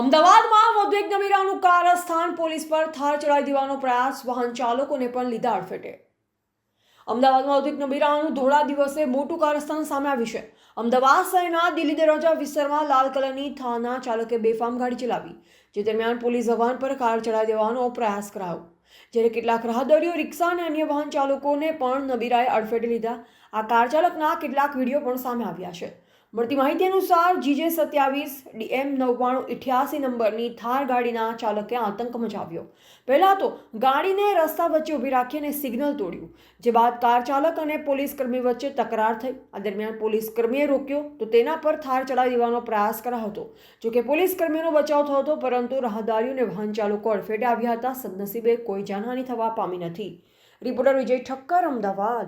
અમદાવાદમાં વધુ એક નમીરાનું કારસ્થાન પોલીસ પર થાર ચડાવી દેવાનો પ્રયાસ, વાહન ચાલકોને પણ લીધા અડફેટે. અમદાવાદમાં વધુ એક નમીરાનું ધોળા દિવસે મોટું કારસ્થાન સામે આવ્યું છે. અમદાવાદ શહેરના દિલ્હી દરવાજા વિસ્તારમાં લાલ કલરની થાના ચાલકે બેફામ ગાડી ચલાવી, જે દરમિયાન પોલીસ જવાન પર કાર ચડાવી દેવાનો પ્રયાસ કરાયો. જ્યારે કેટલાક રાહદારીઓ, રિક્ષા અને અન્ય વાહન ચાલકોને પણ નબીરાએ અડફેટે લીધા. આ કાર ચાલકના કેટલાક વીડિયો પણ સામે આવ્યા છે. મળતી માહિતી અનુસાર જીજે સત્યાવીસ, ડીએમ નવ્વાણું, ઇઠ્યાસી નંબરની થાર ગાડીના ચાલકે આતંક મચાવ્યો. પહેલાં તો ગાડીને રસ્તા વચ્ચે ઊભી રાખીને સિગ્નલ તોડ્યું, જે બાદ કાર ચાલક અને પોલીસ કર્મી વચ્ચે તકરાર થઈ. આ દરમિયાન પોલીસ કર્મીએ રોક્યો તો તેના પર થાર ચડાવી દેવાનો પ્રયાસ કરાયો હતો. જોકે પોલીસ કર્મીનો બચાવ થયો હતો, પરંતુ રાહદારીઓ અને વાહન ચાલકો અડફેટે આવ્યા હતા. સદનસીબે કોઈ જાનહાનિ થવા પામી નથી. રિપોર્ટર વિજય ઠક્કર, અમદાવાદ.